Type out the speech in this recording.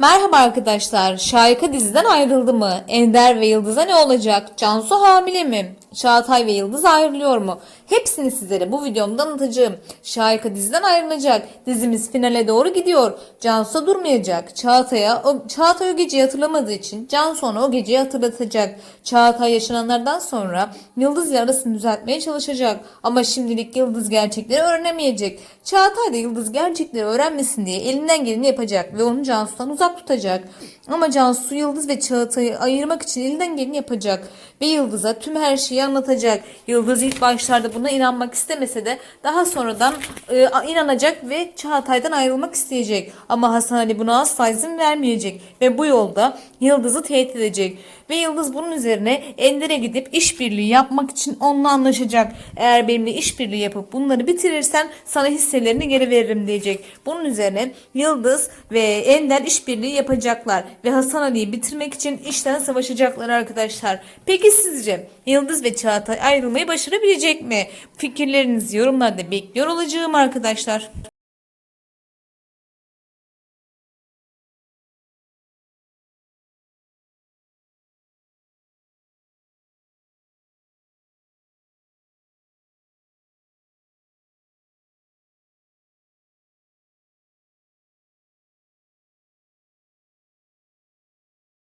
Merhaba arkadaşlar. Şahika diziden ayrıldı mı? Ender ve Yıldız'a ne olacak? Cansu hamile mi? Çağatay ve Yıldız ayrılıyor mu? Hepsini sizlere bu videomda anlatacağım. Şahika diziden ayrılacak. Dizimiz finale doğru gidiyor. Cansu durmayacak. Çağatay'a o, Çağatay o geceyi hatırlamadığı için Cansu ona o geceyi hatırlatacak. Çağatay yaşananlardan sonra Yıldız ile arasını düzeltmeye çalışacak. Ama şimdilik Yıldız gerçekleri öğrenemeyecek. Çağatay da Yıldız gerçekleri öğrenmesin diye elinden geleni yapacak ve onu Cansu'dan uzak tutacak. Ama Cansu Yıldız ve Çağatay'ı ayırmak için elinden geleni yapacak. Ve Yıldız'a tüm her şeyi anlatacak. Yıldız ilk başlarda buna inanmak istemese de daha sonradan e, inanacak ve Çağatay'dan ayrılmak isteyecek. Ama Hasan Ali buna asla izin vermeyecek. Ve bu yolda Yıldız'ı tehdit edecek. Ve Yıldız bunun üzerine Ender'e gidip işbirliği yapmak için onunla anlaşacak. Eğer benimle işbirliği yapıp bunları bitirirsen sana hisselerini geri veririm diyecek. Bunun üzerine Yıldız ve Ender işbirliği yapacaklar. Ve Hasan Ali'yi bitirmek için işten savaşacaklar arkadaşlar. Peki sizce Yıldız ve Çağatay ayrılmayı başarabilecek mi? Fikirlerinizi yorumlarda bekliyor olacağım arkadaşlar.